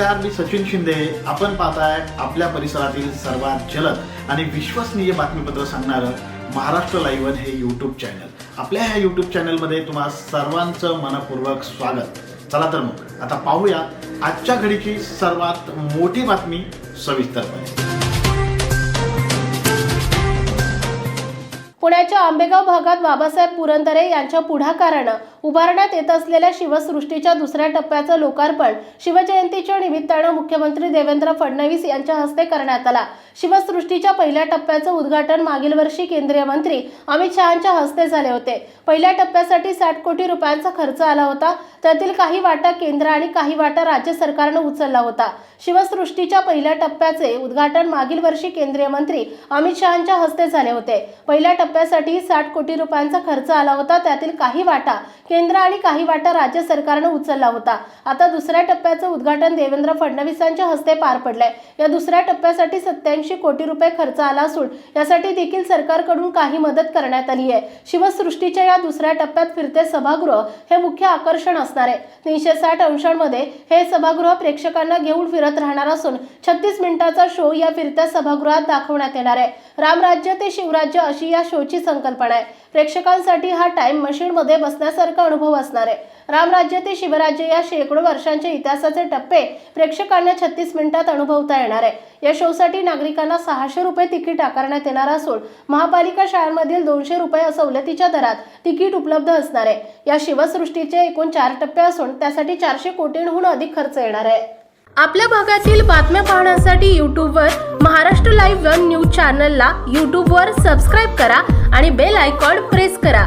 नमस्कार मी सचिन शिंदे. आपण पाहताय आपल्या परिसरातील सर्वात जलद आणि विश्वसनीय बातमीपत्र सांगणारं महाराष्ट्र लाईव्हन हे यूट्यूब चॅनल आपल्या ह्या यूट्यूब चॅनलमध्ये तुम्हा सर्वांचं मनपूर्वक स्वागत. चला तर मग आता पाहूया आजच्या घडीची सर्वात मोठी बातमी सविस्तरपणे. पुण्याच्या आंबेगाव भागात बाबासाहेब पुरंदरे यांच्या पुढाकारानं उभारण्यात येत असलेल्या शिवसृष्टीच्या दुसऱ्या टप्प्याचं लोकार्पण शिवजयंतीच्या निमित्तानं मुख्यमंत्री देवेंद्र फडणवीस यांच्या हस्ते करण्यात आला. शिवसृष्टीच्या पहिल्या टप्प्याचं उद्घाटन मागील वर्षी केंद्रीय मंत्री अमित शहाच्या हस्ते झाले होते. पहिल्या टप्प्यासाठी साठ कोटी रुपयांचा खर्च आला होता. त्यातील काही वाटा केंद्र आणि काही वाटा राज्य सरकारनं उचलला होता. शिवसृष्टीच्या पहिल्या टप्प्याचे उद्घाटन मागील वर्षी केंद्रीय मंत्री अमित शहाच्या हस्ते झाले होते. पहिल्या टप्प्यासाठी साठ कोटी रुपयांचा खर्च आला होता. त्यातील काही वाटा केंद्र आणि काही वाटा राज्य सरकारनं उचलला होता. आता दुसऱ्या टप्प्याचं उद्घाटन देवेंद्र फडणवीसांच्या हस्ते पार पडलंय. या दुसऱ्या टप्प्यासाठी सत्याऐंशी कोटी रुपये खर्च आला असून यासाठी देखील सरकारकडून काही मदत करण्यात आली आहे. शिवसृष्टीच्या या दुसऱ्या टप्प्यात फिरते सभागृह हे मुख्य आकर्षण असणार आहे. तीनशे साठ अंशांमध्ये हे सभागृह प्रेक्षकांना घेऊन फिरत राहणार असून छत्तीस मिनिटाचा शो या फिरत्या सभागृहात दाखवण्यात येणार आहे. रामराज्य ते शिवराज्य अशी या शोची संकल्पना आहे. प्रेक्षकांसाठी हा टाइम मशीनमध्ये बसण्यासारखा अनुभव असणार आहे. रामराज्य ते शिवराज्य या शेकडो वर्षांच्या इतिहासाचे टप्पे प्रेक्षकांना छत्तीस मिनिटात अनुभवता येणार आहे. या शोसाठी नागरिकांना सहाशे रुपये तिकीट आकारण्यात येणार असून महापालिका शाळांमधील दोनशे रुपये सवलतीच्या दरात तिकीट उपलब्ध असणार आहे. या शिवसृष्टीचे एकूण चार टप्पे असून त्यासाठी चारशे कोटींहून अधिक खर्च येणार आहे. आपल्या भागातील बातम्या पाहण्यासाठी यूट्यूबवर महाराष्ट्र लाईव्ह वन न्यूज चॅनलला यूट्यूबवर सबस्क्राईब करा आणि बेल आयकॉन प्रेस करा.